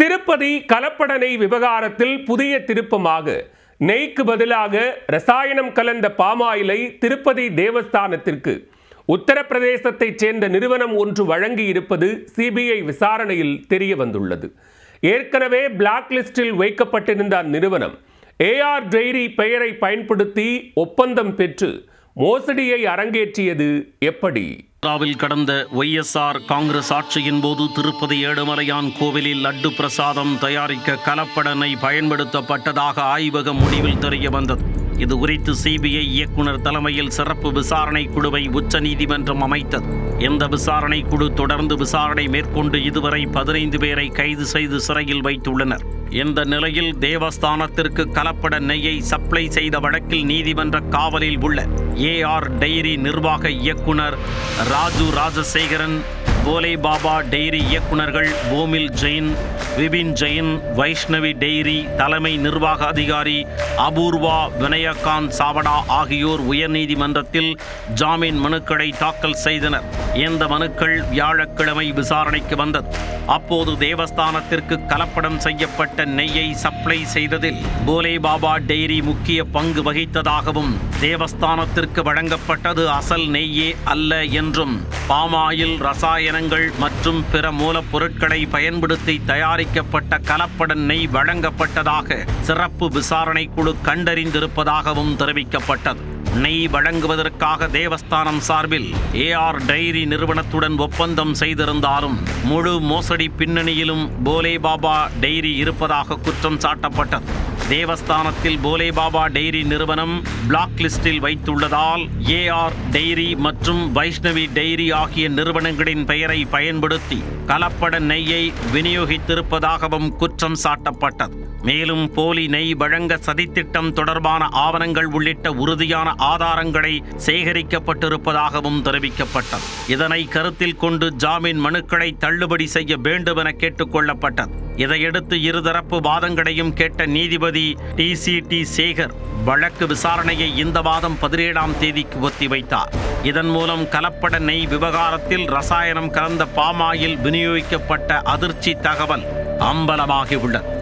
திருப்பதி கலப்பட நெய் விவகாரத்தில் புதிய திருப்பமாக. நெய்க்கு பதிலாக ரசாயனம் கலந்த பாமாயிலை திருப்பதி தேவஸ்தானத்திற்கு. உத்தரப்பிரதேசத்தைச் சேர்ந்த நிறுவனம் ஒன்று வழங்கி இருப்பது சிபிஐ விசாரணையில் தெரிய வந்துள்ளது ஏற்கனவே பிளாக் லிஸ்டில் வைக்கப்பட்டிருந்த அந்நிறுவனம். ஏஆர் டெய்ரி பெயரை பயன்படுத்தி ஒப்பந்தம் பெற்று மோசடியை அரங்கேற்றியது எப்படி? ஆந்திராவில் கடந்த ஒய்எஸ்ஆர் காங்கிரஸ் ஆட்சியின் போது திருப்பதி ஏழுமலையான் கோவிலில் லட்டு பிரசாதம் தயாரிக்க கலப்படனை பயன்படுத்தப்பட்டதாக ஆய்வக முடிவில் தெரிய வந்தது. இது குறித்து சிபிஐ இயக்குனர் தலைமையில் சிறப்பு விசாரணை குழுவை உச்சநீதிமன்றம் அமைத்தது. இந்த விசாரணை குழு தொடர்ந்து விசாரணை மேற்கொண்டு இதுவரை பதினைந்து பேரை கைது செய்து சிறையில் வைத்துள்ளனர். இந்த நிலையில் தேவஸ்தானத்திற்கு கலப்பட நெய்யை சப்ளை செய்த வழக்கில் நீதிமன்ற காவலில் உள்ள ஏஆர் டெய்ரி நிர்வாக இயக்குனர் ராஜு ராஜசேகரன் போலே பாபா டெய்ரி இயக்குனர்கள் போமில் ஜெயின் விபின் ஜெயின் வைஷ்ணவி டெய்ரி தலைமை நிர்வாக அதிகாரி அபூர்வா வினயகாந்த் சாவடா ஆகியோர் உயர்நீதிமன்றத்தில் ஜாமீன் மனுக்களை தாக்கல் செய்தனர். இந்த மனுக்கள் வியாழக்கிழமை விசாரணைக்கு வந்தது. அப்போது தேவஸ்தானத்திற்கு கலப்படம் செய்யப்பட்ட நெய்யை சப்ளை செய்ததில் போலே பாபா டெய்ரி முக்கிய பங்கு வகித்ததாகவும் தேவஸ்தானத்திற்கு வழங்கப்பட்டது அசல் நெய்யே அல்ல என்றும் பாமாயில் ரசாயனங்கள் மற்றும் பிற மூலப்பொருட்களை பயன்படுத்தி தயாரிக்கப்பட்ட கலப்பட நெய் வழங்கப்பட்டதாக சிறப்பு விசாரணை குழு கண்டறிந்திருப்பதாகவும் தெரிவிக்கப்பட்டது. நெய் வழங்குவதற்காக தேவஸ்தானம் சார்பில் ஏஆர் டைரி நிறுவனத்துடன் ஒப்பந்தம் செய்திருந்தாலும் முழு மோசடி பின்னணியிலும் போலே பாபா டெய்ரி இருப்பதாக குற்றம் சாட்டப்பட்டது. தேவஸ்தானத்தில் போலே பாபா டெய்ரி நிறுவனம் பிளாக் லிஸ்டில் வைத்துள்ளதால் ஏஆர் டெய்ரி மற்றும் வைஷ்ணவி டெய்ரி ஆகிய நிறுவனங்களின் பெயரை பயன்படுத்தி கலப்பட நெய்யை விநியோகித்திருப்பதாகவும் குற்றம் சாட்டப்பட்டது. மேலும் போலி நெய் வழங்க சதித்திட்டம் தொடர்பான ஆவணங்கள் உள்ளிட்ட உறுதியான ஆதாரங்களை சேகரிக்கப்பட்டிருப்பதாகவும் தெரிவிக்கப்பட்டது. இதனை கருத்தில் கொண்டு ஜாமீன் மனுக்களை தள்ளுபடி செய்ய வேண்டும் என கேட்டுக்கொள்ளப்பட்டது இதையடுத்து இருதரப்பு வாதங்களையும் கேட்ட நீதிபதி டி சி டி சேகர் வழக்கு விசாரணையை இந்த மாதம் பதினேழாம் தேதிக்கு ஒத்திவைத்தார். இதன் மூலம் கலப்பட நெய் விவகாரத்தில் ரசாயனம் கலந்த பாமாயில் விநியோகிக்கப்பட்ட அதிர்ச்சி தகவல் அம்பலமாகியுள்ளது.